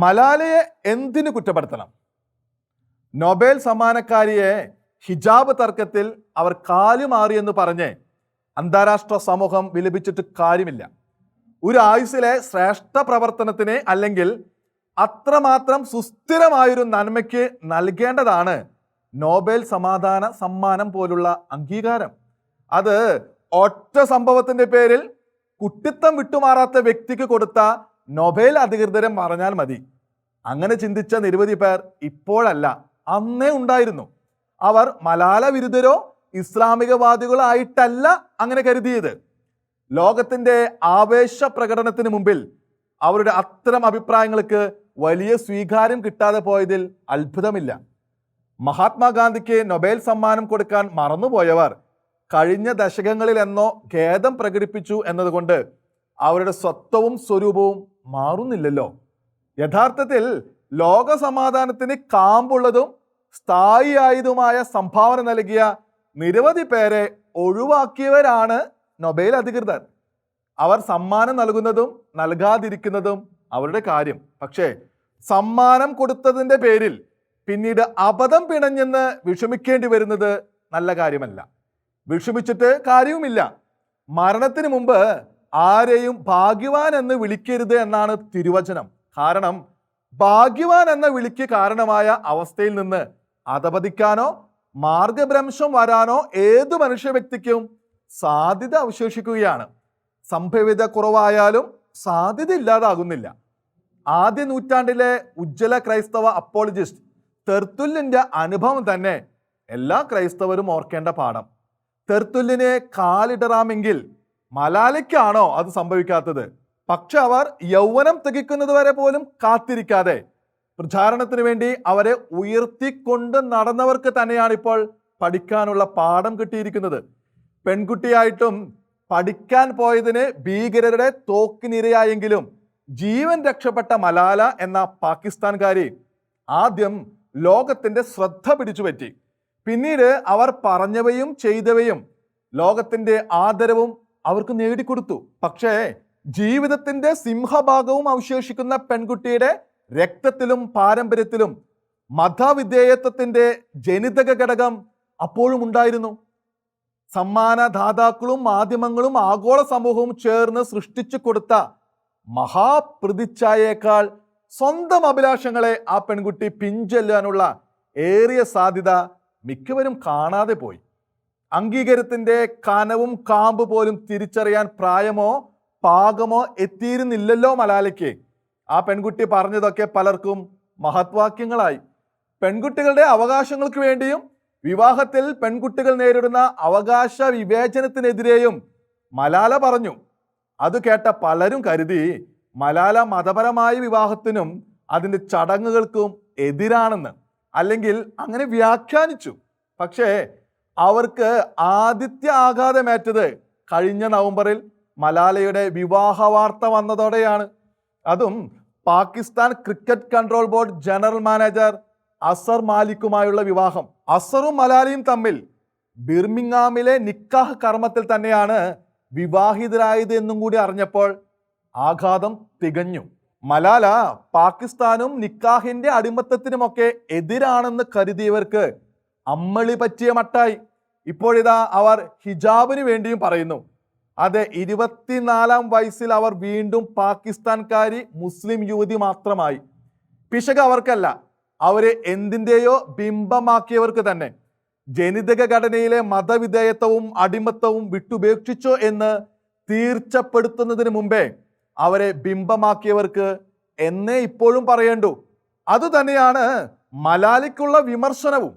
മലാലയെ എന്തിനു കുറ്റപ്പെടുത്തണം? നൊബേൽ സമ്മാനക്കാരിയെ ഹിജാബ് തർക്കത്തിൽ അവർ കാലുമാറിയെന്ന് പറഞ്ഞ് അന്താരാഷ്ട്ര സമൂഹം വിലപിച്ചിട്ട് കാര്യമില്ല. ഒരു ആയുസിലെ ശ്രേഷ്ഠ പ്രവർത്തനത്തിന് അല്ലെങ്കിൽ അത്രമാത്രം സുസ്ഥിരമായൊരു നന്മയ്ക്ക് നൽകേണ്ടതാണ് നോബൽ സമാധാന സമ്മാനം പോലുള്ള അംഗീകാരം. അത് ഒറ്റ സംഭവത്തിന്റെ പേരിൽ കുട്ടിത്തം വിട്ടുമാറാത്ത വ്യക്തിക്ക് കൊടുത്ത നൊബേൽ അധികൃതരെ പറഞ്ഞാൽ മതി. അങ്ങനെ ചിന്തിച്ച നിരവധി പേർ ഇപ്പോഴല്ല അന്നേ ഉണ്ടായിരുന്നു. അവർ മലാല വിരുദ്ധരോ ഇസ്ലാമികവാദികളായിട്ടല്ല അങ്ങനെ കരുതിയത്. ലോകത്തിന്റെ ആവേശ പ്രകടനത്തിന് മുമ്പിൽ അവരുടെ അത്തരം അഭിപ്രായങ്ങൾക്ക് വലിയ സ്വീകാര്യം കിട്ടാതെ പോയതിൽ അത്ഭുതമില്ല. മഹാത്മാഗാന്ധിക്ക് നൊബേൽ സമ്മാനം കൊടുക്കാൻ മറന്നുപോയവർ കഴിഞ്ഞ ദശകങ്ങളിലെന്നോ ഖേദം പ്രകടിപ്പിച്ചു എന്നതുകൊണ്ട് അവരുടെ സ്വത്വവും സ്വരൂപവും മാറുന്നില്ലല്ലോ. യഥാർത്ഥത്തിൽ ലോക സമാധാനത്തിന് കാമ്പുള്ളതും സ്ഥായിയായതുമായ സംഭാവന നൽകിയ നിരവധി പേരെ ഒഴിവാക്കിയവരാണ് നൊബേൽ അധികൃതർ. അവർ സമ്മാനം നൽകുന്നതും നൽകാതിരിക്കുന്നതും അവരുടെ കാര്യം. പക്ഷേ സമ്മാനം കൊടുത്തതിന്റെ പേരിൽ പിന്നീട് അബദ്ധം പിണഞ്ഞെന്ന് വിഷമിക്കേണ്ടി വരുന്നത് നല്ല കാര്യമല്ല. വിഷമിച്ചിട്ട് കാര്യവുമില്ല. മരണത്തിന് മുമ്പ് ആരെയും ഭാഗ്യവാൻ എന്ന് വിളിക്കരുത് എന്നാണ് തിരുവചനം. കാരണം ഭാഗ്യവാൻ എന്ന വിളിക്ക് കാരണമായ അവസ്ഥയിൽ നിന്ന് അധപതിക്കാനോ മാർഗഭ്രംശം വരാനോ ഏത് മനുഷ്യ വ്യക്തിക്കും സാധ്യത അവശേഷിക്കുകയാണ്. സംഭവിത കുറവായാലും സാധ്യത ഇല്ലാതാകുന്നില്ല. ആദ്യ നൂറ്റാണ്ടിലെ ഉജ്ജ്വല ക്രൈസ്തവ അപ്പോളജിസ്റ്റ് തെർത്തുല്ലിന്റെ അനുഭവം തന്നെ എല്ലാ ക്രൈസ്തവരും ഓർക്കേണ്ട പാഠം. തെർത്തുല്ലിനെ കാലിടറാമെങ്കിൽ മലാലയ്ക്കാണോ അത് സംഭവിക്കാത്തത്? പക്ഷെ അവർ യൗവനം തികക്കുന്നത് വരെ പോലും കാത്തിരിക്കാതെ. പ്രചാരണത്തിന് വേണ്ടി അവരെ ഉയർത്തിക്കൊണ്ട് നടന്നവർക്ക് തന്നെയാണ് ഇപ്പോൾ പഠിക്കാനുള്ള പാഠം കിട്ടിയിരിക്കുന്നത്. പെൺകുട്ടിയായിട്ടും പഠിക്കാൻ പോയതിന് ഭീകരരുടെ തോക്കിനിരയായെങ്കിലും ജീവൻ രക്ഷപ്പെട്ട മലാല എന്ന പാകിസ്ഥാൻകാരി ആദ്യം ലോകത്തിന്റെ ശ്രദ്ധ പിടിച്ചുപറ്റി പിന്നീട് അവർ പറഞ്ഞവയും ചെയ്തവയും ലോകത്തിന്റെ ആദരവും അവർക്ക് നേടിക്കൊടുത്തു പക്ഷേ ജീവിതത്തിന്റെ സിംഹഭാഗവും അവശേഷിക്കുന്ന പെൺകുട്ടിയുടെ രക്തത്തിലും പാരമ്പര്യത്തിലും മതവിധേയത്വത്തിന്റെ ജനിതക ഘടകം അപ്പോഴും ഉണ്ടായിരുന്നു. സമ്മാനദാതാക്കളും മാധ്യമങ്ങളും ആഗോള സമൂഹവും ചേർന്ന് സൃഷ്ടിച്ചു കൊടുത്ത മഹാപ്രതിച്ഛായേക്കാൾ സ്വന്തം അഭിലാഷങ്ങളെ ആ പെൺകുട്ടി പിഞ്ചെല്ലാനുള്ള ഏറിയ സാധ്യത മിക്കവരും കാണാതെ പോയി. അംഗീകാരത്തിന്റെ കനവും കാമ്പ് പോലും തിരിച്ചറിയാൻ പ്രായമോ പാകമോ എത്തിയിരുന്നില്ലല്ലോ മലാലയ്ക്ക് ആ പെൺകുട്ടി പറഞ്ഞതൊക്കെ പലർക്കും മഹത്വാക്യങ്ങളായി. പെൺകുട്ടികളുടെ അവകാശങ്ങൾക്ക് വേണ്ടിയും വിവാഹത്തിൽ പെൺകുട്ടികൾ നേരിടുന്ന അവകാശ വിവേചനത്തിനെതിരെയും മലാല പറഞ്ഞു. അത് കേട്ട പലരും കരുതി മലാല മതപരമായ വിവാഹത്തിനും അതിന്റെ ചടങ്ങുകൾക്കും എതിരാണെന്ന്. അല്ലെങ്കിൽ അങ്ങനെ വ്യാഖ്യാനിച്ചു. പക്ഷേ അവർക്ക് ആദിത്യ ആഘാതമേറ്റത് കഴിഞ്ഞ നവംബറിൽ മലാലയുടെ വിവാഹ വാർത്ത വന്നതോടെയാണ്. അതും Pakistan cricket control board general manager Azhar മാലിക്കുമായുള്ള വിവാഹം. അസറും മലാലയും തമ്മിൽ ബിർമിങ്ങാമിലെ നിക്കാഹ് കർമ്മത്തിൽ തന്നെയാണ് വിവാഹിതരായത് എന്നും കൂടി അറിഞ്ഞപ്പോൾ ആഘാതം തികഞ്ഞു. മലാല പാകിസ്ഥാനും നിക്കാഹിന്റെ അടിമത്തത്തിനുമൊക്കെ എതിരാണെന്ന് കരുതിയവർക്ക് അമ്മളി പറ്റിയ മട്ടായി. ഇപ്പോഴിതാ അവർ ഹിജാബിന് വേണ്ടിയും പറയുന്നു. അതെ ഇരുപത്തിനാലാം വയസ്സിൽ അവർ വീണ്ടും പാകിസ്ഥാൻകാരി മുസ്ലിം യുവതി മാത്രമായി. പിശക് അവർക്കല്ല അവരെ എന്തിന്റെയോ ബിംബമാക്കിയവർക്ക് തന്നെ. ജനിതക ഘടനയിലെ മതവിധേയത്വവും അടിമത്തവും വിട്ടുപേക്ഷിച്ചോ എന്ന് തീർച്ചപ്പെടുത്തുന്നതിന് മുമ്പേ അവരെ ബിംബമാക്കിയവർക്ക് എന്നേ ഇപ്പോഴും പറയേണ്ടു. അതുതന്നെയാണ് മലാലിക്കുള്ള വിമർശനവും.